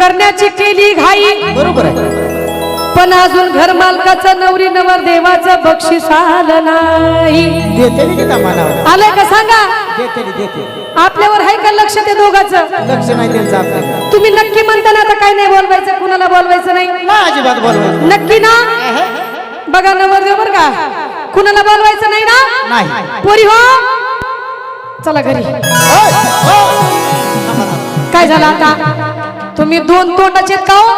करण्याची केली घाई. बरोबर आहे. पण अजून घर मालकाचं नवरी नवर देवाचं बक्षीस आलं नाही. देते आलंय का सांगा? देते मी, देते. आपल्यावर आहे का लक्ष ते दोघाचं? लक्ष नाही त्यांचं तुम्ही नक्की म्हणता ना आता काय नाही बोलवायचं कुणाला बोलवायचं नाही. अजिबात बोलवायचं नक्की ना? बघा नवर देव बर का कुणाला बोलवायचं नाही ना? नाही. पोरी हो. चला घरी. होय, हो. काय झालं आता? तुम्ही दोन तोंडाचे का हो?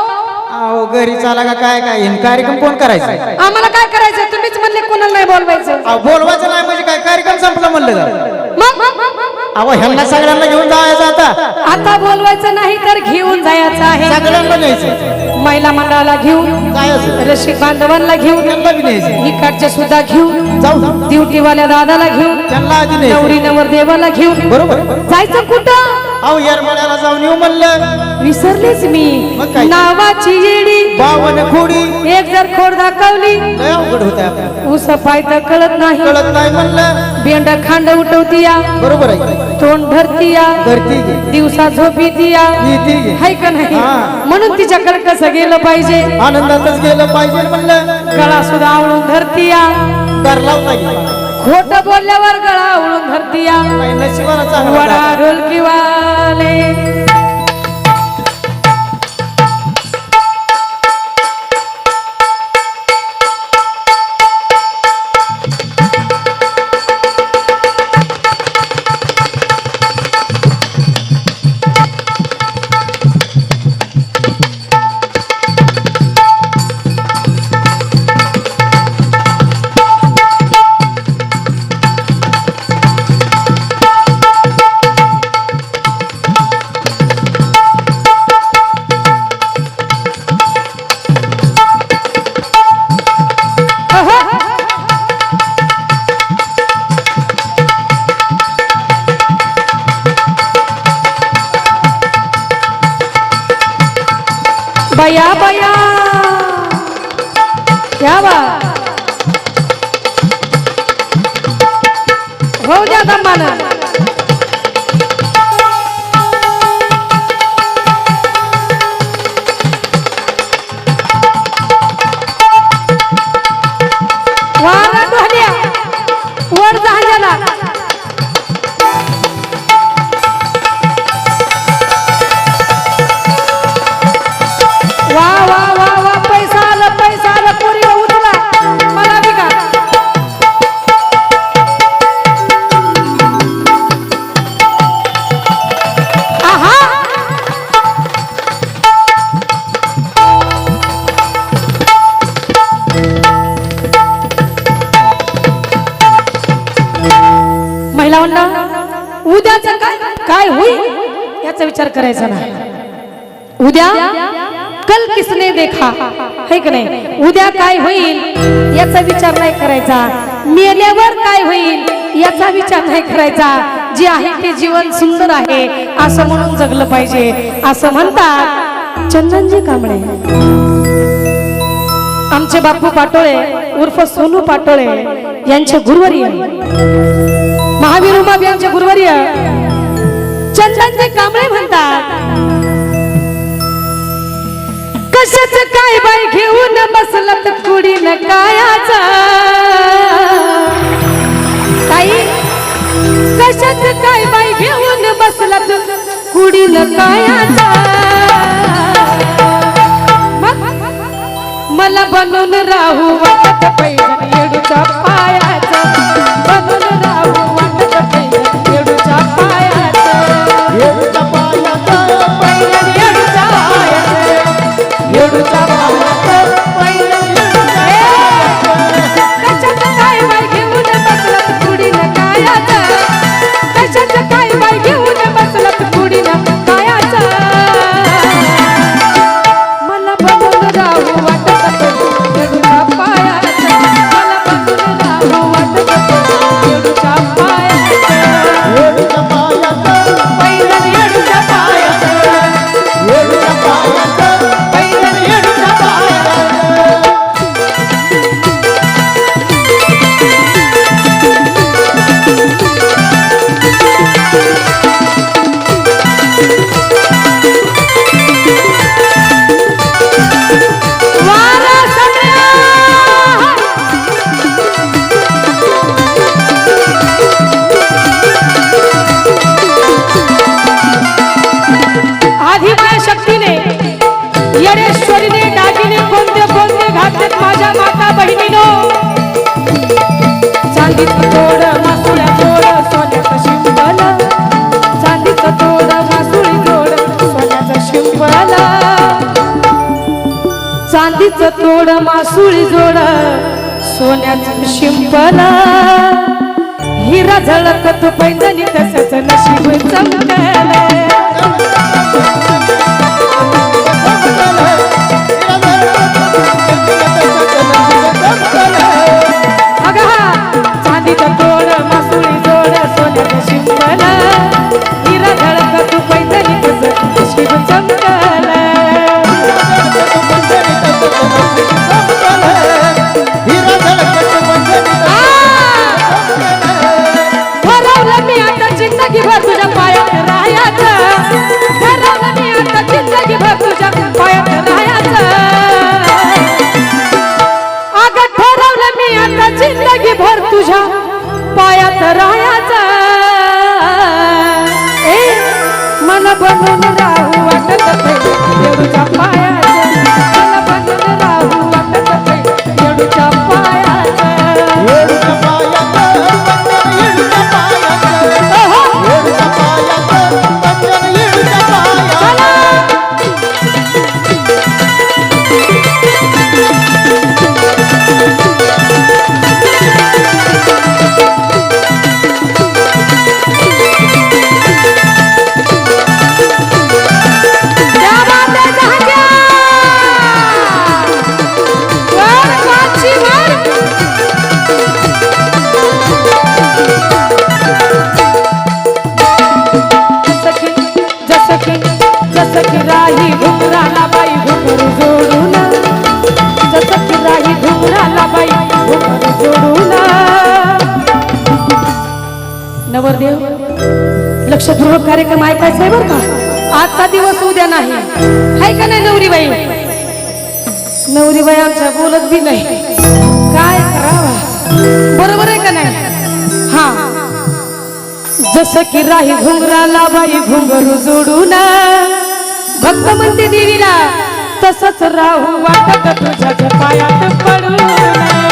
अहो घरी चाला का काय काय? हे कार्यक्रम कोण करायचा? आम्हाला काय करायचं? तुम्हीच म्हणले कुणाला नाही बोलवायचं. अहो बोलवायचं नाही म्हणजे काय? कार्यक्रम संपला म्हणलं का मग? अहो ह्यांना सगळ्यांना घेऊन जायचं आता. आता बोलवायचं नाही तर घेऊन जायचं आहे. सगळ्यांना न्यायचं. महिला मंडळाला घेऊन जायचं रसिक बांधवांना घेऊन त्यांना बी न्यायचं. इकडचे सुद्धा घेऊन जाऊ. जाऊ ड्युटीवाल्या दादाला घेऊन त्यांना आधी न्यायचं. नवरी नवर देवाला घेऊन. बरोबर. जायचं कुठं? अहो येरमाळ्याला जाऊन येऊ म्हणलं. विसरलेच मी. मग काय? नावाची येडी. बावन खोडी. एक जर खोड दाखवली. लय अवघड होते आपल्याला उस पाय तर कळत नाही. कळत नाही म्हणलं. बेंड खांड उठवती या बरोबर आहे. तोंड धरती या धरती घे दिवसा झोपी या ती घे हाय का नाही? हा. म्हणून तिच्याकडे कसं गेलं पाहिजे? आनंदातच गेलं पाहिजे म्हणलं. गळा सुद्धा आवळून धरती या कर लावता गेला खोट बोलल्यावर गळा आवळून धरती वडा. ढोलकीवाले बया बया. क्या बात हो द्या दमानं करायचा ना उद्या कल किसने देखा? है की नाही? उद्या काय होईल? याचा विचार नाही करायचा. मेल्यावर काय होईल? याचा विचार नाही करायचा. जे आहे ते जीवन सुंदर आहे असं म्हणून जगलं पाहिजे. असं म्हणतात चंदनजी कांबळे. आमचे बापू पाटोळे उर्फ सोनू पाटोळे यांचे गुरुवर्य. महावीर उमाब यांचे गुरुवर्य. चंदनचे कांबळे म्हणतात कशाच काय बाई घेऊन बसलत कुडीन कायाचा? ताई कशाच काय बाई घेऊन बसलत कुडीन कायाचा? म- मला बनून राहू वाटत चांदीचं तोड मासुळी जोड सोन्याचं शिंपला हिरा झळकत पैंजणी तसंच नशीब चमकलं घुंगरू जोडून. नवरदेव लक्षपूर्वक कार्यक्रम ऐकायचा आहे बरं का? आजचा दिवस उद्या नाही. हाय का नाही नवरीबाई नवरीबाई आमच्या बोलत बी नाही. काय करावा? बरोबर आहे का नाही? हा. जसं की राही घुंगराला बाई घुंगरू जोडून. भक्त म्हणते देवीला तसंच राहू वाटत तुझ्या पायात पडून.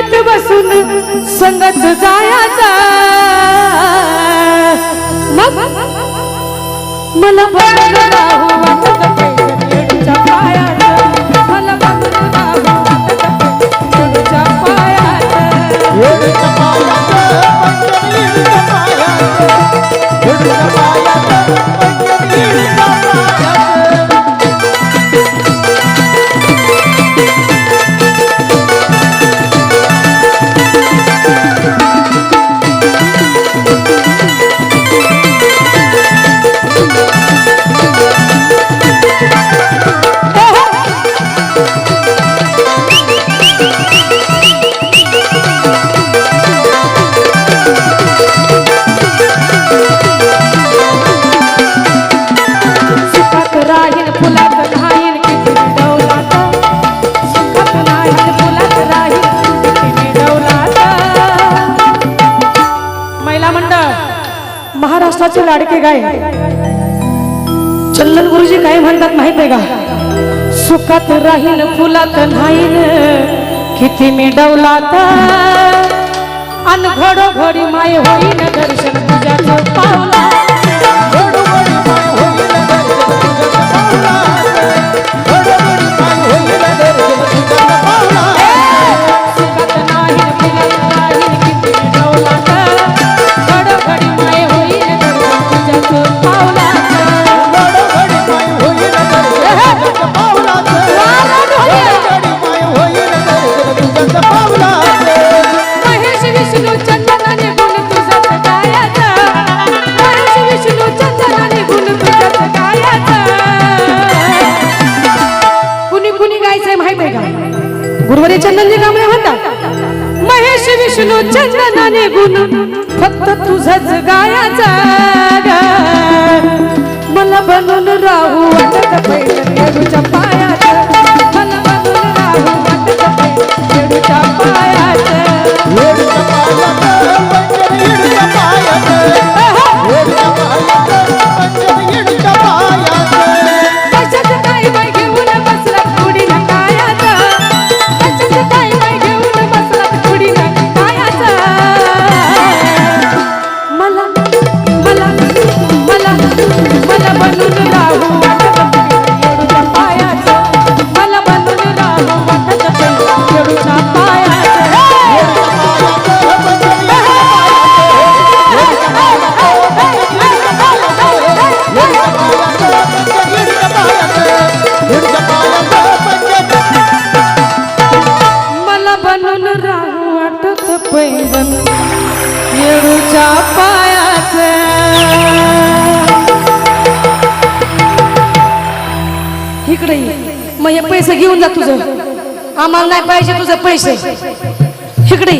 रांगेत बसून संगत जायचं. मग मला बघून राहू काय? चंदन गुरुजी काय म्हणतात माहीत आहे का? सुखात राहीन फुलात नाही किती मी डवलात अन घडोघडी माय होईन दर्शन तुझ्या पावला चंदन निघामुळे होता महेश विष्णू चंदनाने गुण फक्त तुझाच गायाचा मला बनून राहू वाटत पहिल्या पैसे घेऊन जा तुझं. आम्हाला नाही पाहिजे तुझं पैसे. इकडे